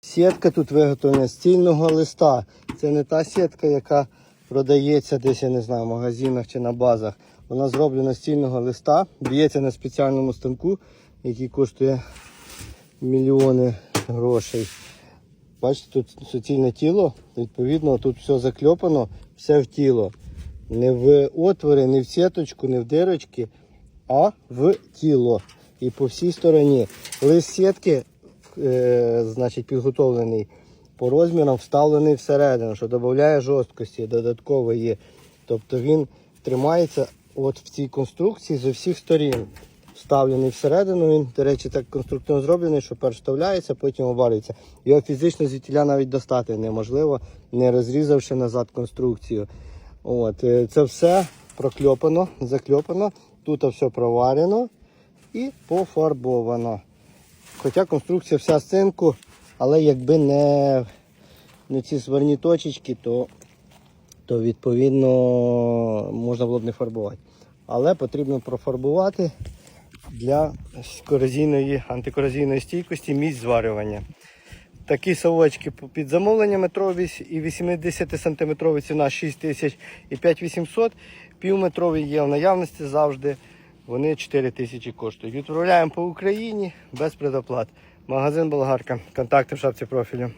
Сітка тут виготовлена з цільного листа. Це не та сітка, яка продається десь, я не знаю, в магазинах чи на базах. Вона зроблена з цільного листа, б'ється на спеціальному станку, який коштує мільйони грошей. Бачите, тут суцільне тіло, відповідно, тут все закльопано, все в тіло. Не в отвори, не в сіточку, не в дирочки, а в тіло. І по всій стороні. Лист сітки, е, значить, підготовлений по розмірам, вставлений всередину, що додає жорсткості, додатково є. Тобто він тримається от в цій конструкції з усіх сторін. Вставлений всередину, він, до речі, так конструктивно зроблений, що перш вставляється, потім обвалюється. Його фізично звідтіля навіть достати неможливо, не розрізавши назад конструкцію. От, е, це все прокльопано, закльопано, тут все проварено і пофарбовано. Хоча конструкція вся з цинку, але якби не, не ці сварні точечки, то, то відповідно можна було б не фарбувати. Але потрібно профарбувати для корозійної, антикорозійної стійкості місць зварювання. Такі совочки під замовлення метрові і 80 сантиметрові ціна 6 тисяч і 5800. Півметрові є в наявності завжди. Вони 4 тисячі коштують. Відправляємо по Україні без предоплат. Магазин Болгарка. Контакти в шапці профілю.